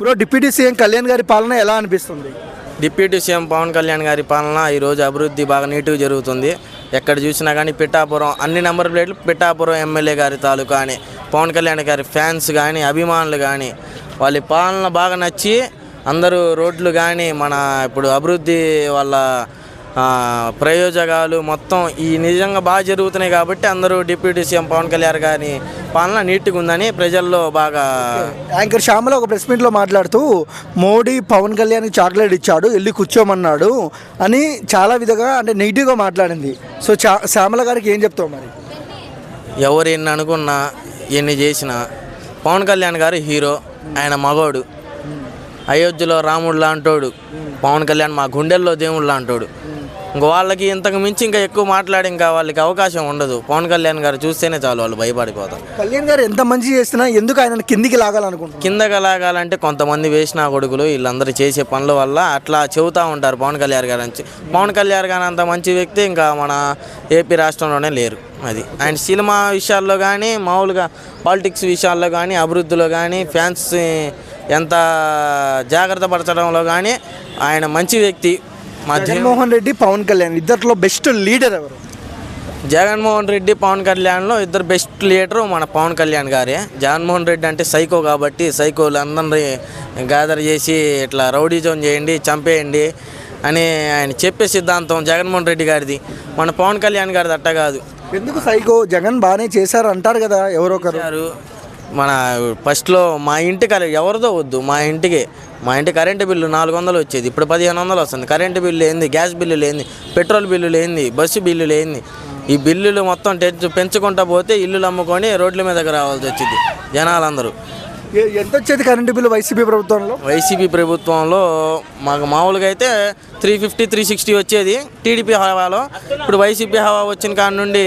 Bro deputy CM Kalyan గారి పాలన ఎలా అనిపిస్తుంది? డిప్యూటీ సీఎం పవన్ కళ్యాణ్ గారి పాలన ఈరోజు అభివృద్ధి బాగా నీట్గా జరుగుతుంది. ఎక్కడ చూసినా కానీ పిఠాపురం అన్ని నెంబర్ ప్లేట్లు పిఠాపురం ఎమ్మెల్యే గారి తాలూకా అని పవన్ కళ్యాణ్ గారి ఫ్యాన్స్ కానీ అభిమానులు కానీ వాళ్ళ పాలన బాగా నచ్చి అందరూ రోడ్లు కానీ మన ఇప్పుడు అభివృద్ధి వాళ్ళ ప్రయోజకాలు మొత్తం ఈ నిజంగా బాగా జరుగుతున్నాయి కాబట్టి అందరూ డిప్యూటీ సీఎం పవన్ కళ్యాణ్ గారి పాలన నీట్గా ఉందని ప్రజల్లో బాగా యాంకర్ శ్యామల ఒక ప్రెస్ మీట్లో మాట్లాడుతూ మోడీ పవన్ కళ్యాణ్కి చాక్లెట్ ఇచ్చాడు వెళ్ళి కూర్చోమన్నాడు అని చాలా విధంగా అంటే నెగిటివ్గా మాట్లాడింది. సో చా శ్యామల గారికి ఏం చెప్తావు మరి? ఎవరు ఎన్ని అనుకున్నా ఎన్ని చేసినా పవన్ కళ్యాణ్ గారు హీరో ఆయన మగోడు అయోధ్యలో రాముడు లాంటోడు పవన్ కళ్యాణ్ మా గుండెల్లో దేవుడు లాంటోడు. ఇంక వాళ్ళకి ఇంతకు మించి ఇంకా ఎక్కువ మాట్లాడి ఇంకా వాళ్ళకి అవకాశం ఉండదు. పవన్ కళ్యాణ్ గారు చూస్తేనే చాలు వాళ్ళు భయపడిపోతారు. కళ్యాణ్ గారు ఎంత మంచి చేసినా ఎందుకు ఆయన కిందికి లాగాలనుకుంటున్నారు? కిందకి లాగాలంటే కొంతమంది వేసిన కొడుకులు వీళ్ళందరూ చేసే పనుల వల్ల అట్లా చెబుతూ ఉంటారు పవన్ కళ్యాణ్ గారు నుంచి. పవన్ కళ్యాణ్ గారు అంత మంచి వ్యక్తి ఇంకా మన ఏపీ రాష్ట్రంలోనే లేరు అది. ఆయన సినిమా విషయాల్లో కానీ మామూలుగా పాలిటిక్స్ విషయాల్లో కానీ అభివృద్ధిలో కానీ ఫ్యాన్స్ ఎంత జాగ్రత్త పరచడంలో కానీ ఆయన మంచి వ్యక్తి. జగన్మోహన్ రెడ్డి పవన్ కళ్యాణ్ ఇద్దరిలో బెస్ట్ లీడర్ ఎవరు? జగన్మోహన్ రెడ్డి పవన్ కళ్యాణ్లో ఇద్దరు బెస్ట్ లీడరు మన పవన్ కళ్యాణ్ గారే. జగన్మోహన్ రెడ్డి అంటే సైకో కాబట్టి సైకోలు అందరినీ గ్యాదర్ చేసి ఇట్లా రౌడీజం చేయండి చంపేయండి అని ఆయన చెప్పే సిద్ధాంతం జగన్మోహన్ రెడ్డి గారిది. మన పవన్ కళ్యాణ్ గారిది అట్ట కాదు. ఎందుకు సైకో జగన్ బాగానే చేశారు అంటారు కదా ఎవరో ఒకరు. గారు మన ఫస్ట్లో మా ఇంటికి అలా ఎవరిదో వద్దు మా ఇంటికి. మా ఇంటి కరెంటు బిల్లు నాలుగు వందలు వచ్చేది ఇప్పుడు పదిహేను వందలు వస్తుంది. కరెంటు బిల్లు ఏంది గ్యాస్ బిల్లు లేని పెట్రోల్ బిల్లు లేని బస్సు బిల్లు లేని ఈ బిల్లులు మొత్తం పెంచుకుంటా పోతే ఇల్లులు అమ్ముకొని రోడ్ల మీదకి రావాల్సి వచ్చింది జనాలందరూ. ఎంత వచ్చేది కరెంటు బిల్లు వైసీపీ ప్రభుత్వంలో? వైసీపీ ప్రభుత్వంలో మాకు మామూలుగా అయితే త్రీ ఫిఫ్టీ త్రీ సిక్స్టీ వచ్చేది టీడీపీ హవాలో. ఇప్పుడు వైసీపీ హవా వచ్చిన కాడ నుండి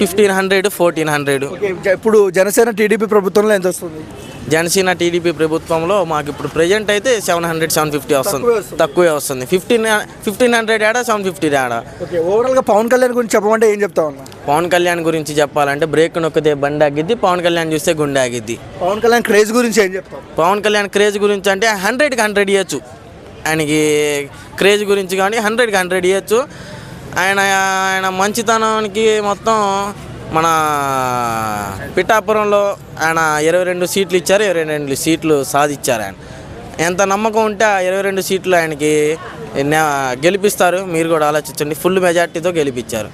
ఫిఫ్టీన్ హండ్రెడ్ ఫోర్టీన్ హండ్రెడ్. ఇప్పుడు జనసేన టీడీపీ ప్రభుత్వంలో ఎంత వస్తుంది? జనసేన టీడీపీ ప్రభుత్వంలో మాకు ఇప్పుడు ప్రజెంట్ అయితే సెవెన్ హండ్రెడ్ సెవెన్ ఫిఫ్టీ వస్తుంది. తక్కువే వస్తుంది. ఫిఫ్టీన్ ఫిఫ్టీన్ హండ్రెడ్ ఏడా సెవెన్ ఫిఫ్టీ ఓకే ఓవరాల్గా పవన్ కళ్యాణ్ గురించి చెప్పమంటే ఏం చెప్తా ఉన్నా? పవన్ కళ్యాణ్ గురించి చెప్పాలంటే బ్రేక్ నొక్కితే బండి ఆగిద్ది పవన్ కళ్యాణ్ చూస్తే గుండె ఆగిద్ది. పవన్ కళ్యాణ్ క్రేజ్ గురించి ఏం చెప్తాం పవన్ కళ్యాణ్ క్రేజ్ గురించి అంటే హండ్రెడ్కి హండ్రెడ్ ఇవ్వచ్చు ఆయనకి క్రేజ్ గురించి కానీ హండ్రెడ్కి హండ్రెడ్ ఇవ్వచ్చు ఆయన ఆయన మంచితనానికి మొత్తం మన పిఠాపురంలో ఆయన ఇరవై రెండు సీట్లు ఇచ్చారు ఇరవై రెండు సీట్లు సాధించారు ఆయన. ఎంత నమ్మకం ఉంటే ఆ ఇరవై రెండు సీట్లు ఆయనకి గెలిపిస్తారు. మీరు కూడా ఆలోచించండి. ఫుల్ మెజార్టీతో గెలిపించారు.